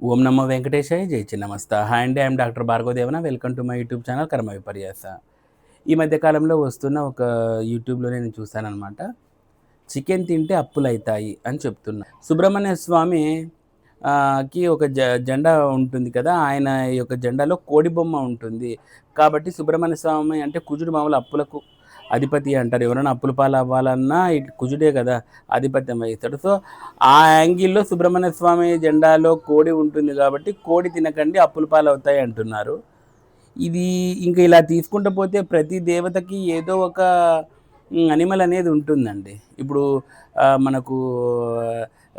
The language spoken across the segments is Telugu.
ఓం నమో వెంకటేశాయ జై చిన్నమస్త. హాయ్ అండి I'm doctor Bhargavadevana. Welcome to my YouTube channel Karma Viparyasa. ఈ మధ్యకాలంలో వస్తున్న ఒక యూట్యూబ్లో నేను చూశానమాట చికెన్ తింటే అప్పులు అవుతాయి అని చెప్తున్నా. సుబ్రహ్మణ్య స్వామి కి ఒక జ జెండా ఉంటుంది కదా ఆయన యొక్క జెండాలో కోడి బొమ్మ ఉంటుంది. కాబట్టి సుబ్రహ్మణ్య స్వామి అంటే కుజుడు మామూలు అప్పులకు అధిపతి అంటారు. ఎవరైనా అప్పుల పాలు అవ్వాలన్నా కుజుడే కదా ఆధిపత్యం వహిస్తాడు. సో ఆ యాంగిల్లో సుబ్రహ్మణ్య స్వామి జెండాలో కోడి ఉంటుంది కాబట్టి కోడి తినకండి అప్పుల పాలు అవుతాయి అంటున్నారు. ఇది ఇంకా ఇలా తీసుకుంటూ పోతే ప్రతి దేవతకి ఏదో ఒక అనిమల్ అనేది ఉంటుందండి. ఇప్పుడు మనకు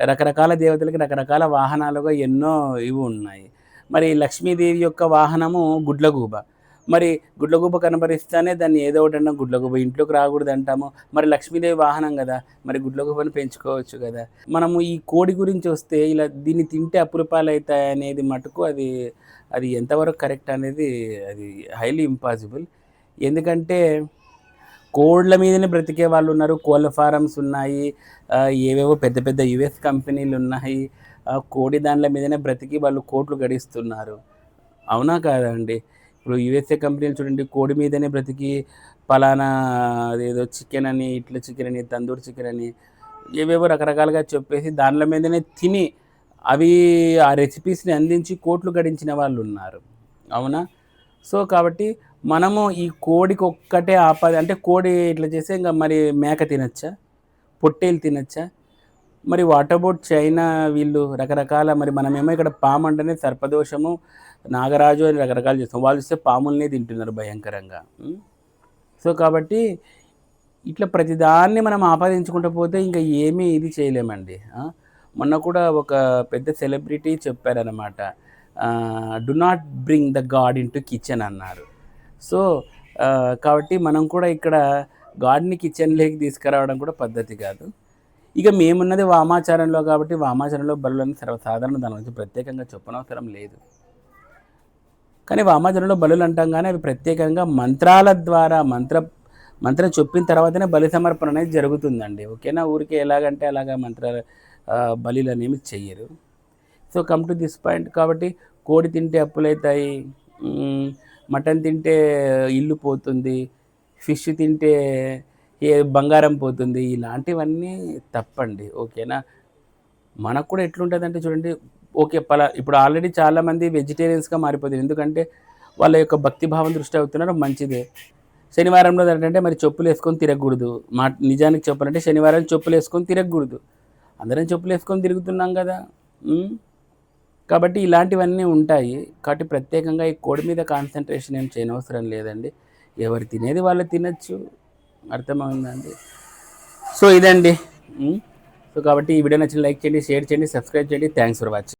రకరకాల దేవతలకి రకరకాల వాహనాలుగా ఎన్నో ఇవి ఉన్నాయి. మరి లక్ష్మీదేవి యొక్క వాహనము గుడ్లగూబ. మరి గుడ్లగూబ కనబరిస్తానే దాన్ని ఏదో ఒకటి అన్నా గుడ్లగూబ ఇంట్లోకి రాకూడదు అంటాము. మరి లక్ష్మీదేవి వాహనం కదా మరి గుడ్లగూబని పెంచుకోవచ్చు కదా. మనము ఈ కోడి గురించి వస్తే ఇలా దీన్ని తింటే అప్పుల పాలవుతాయి అనేది మటుకు అది అది ఎంతవరకు కరెక్ట్ అనేది అది హైలీ ఇంపాసిబుల్ ఎందుకంటే కోళ్ళ మీదనే బ్రతికే వాళ్ళు ఉన్నారు. కోళ్ళ ఫారమ్స్ ఉన్నాయి. ఏవేవో పెద్ద పెద్ద యుఎస్ కంపెనీలు ఉన్నాయి. కోడి దానిల మీదనే బ్రతికి వాళ్ళు కోట్లు గడిస్తున్నారు. అవునా కాదండి ఇప్పుడు యుఎస్ఏ కంపెనీలు చూడండి కోడి మీదనే బ్రతికి పలానా అదేదో చికెన్ అని ఇట్ల చికెన్ అని తందూరి చికెన్ అని ఏవేవో రకరకాలుగా చెప్పేసి దానిల మీదనే తిని అవి ఆ రెసిపీస్ని అందించి కోట్లు గడించిన వాళ్ళు ఉన్నారు. అవునా? సో కాబట్టి మనము ఈ కోడికి ఒక్కటే ఆపద అంటే కోడి ఇట్లా చేస్తే ఇంకా మరి మేక తినచ్చా? పొట్టేలు తినచ్చా? మరి వాట్ అబౌట్ చైనా వీళ్ళు రకరకాల మరి మనమేమో ఇక్కడ పాము అంటేనే సర్పదోషము నాగరాజు అని రకరకాలు చేస్తాం. వాళ్ళు చూస్తే పాముల్నే తింటున్నారు భయంకరంగా. సో కాబట్టి ఇట్లా ప్రతిదాన్ని మనం ఆపాదించుకుంటూ పోతే ఇంకా ఏమీ ఇది చేయలేమండి. మొన్న కూడా ఒక పెద్ద సెలబ్రిటీ చెప్పారనమాట do not bring the God into kitchen అన్నారు. సో కాబట్టి మనం కూడా ఇక్కడ గాడ్ని కిచెన్లోకి తీసుకురావడం కూడా పద్ధతి కాదు. ఇక మేమున్నది వామాచారంలో కాబట్టి వామాచారంలో బరులన్నీ సర్వసాధారణ దాని గురించి ప్రత్యేకంగా చెప్పనవసరం లేదు. కానీ వామాచారంలో బలులు అంటాం కానీ అవి ప్రత్యేకంగా మంత్రాల ద్వారా మంత్ర మంత్రం చెప్పిన తర్వాతనే బలి సమర్పణ అనేది జరుగుతుందండి. ఓకేనా? ఊరికే ఎలాగంటే అలాగా మంత్రాలు ఆ, బలిలు అనేవి చెయ్యరు. So come to this point కాబట్టి కోడి తింటే అప్పులవుతాయి మటన్ తింటే ఇల్లు పోతుంది ఫిష్ తింటే ఏ బంగారం పోతుంది ఇలాంటివన్నీ తప్పండి. ఓకేనా? మనకు కూడా ఎట్లుంటుందంటే చూడండి ఓకే పలా ఇప్పుడు ఆల్రెడీ చాలామంది వెజిటేరియన్స్గా మారిపోతుంది ఎందుకంటే వాళ్ళ యొక్క భక్తి భావం దృష్టి అవుతున్నారు మంచిదే. శనివారంలో ఏంటంటే మరి చెప్పులు వేసుకొని తిరగకూడదు. మా నిజానికి చెప్పాలంటే శనివారం చెప్పులు వేసుకొని తిరగకూడదు. అందరం చెప్పులు వేసుకొని తిరుగుతున్నాం కదా. కాబట్టి ఇలాంటివన్నీ ఉంటాయి. కాబట్టి ప్రత్యేకంగా ఈ కోడి మీద కాన్సన్ట్రేషన్ ఏం చేయనవసరం లేదండి. ఎవరు తినేది వాళ్ళు తినచ్చు. అర్థమైందండి సో ఇదండి. సో కాబట్టి ఈ వీడియో నచ్చిన లైక్ చేయండి షేర్ చేయండి సబ్స్క్రైబ్ చేయండి. Thanks for watching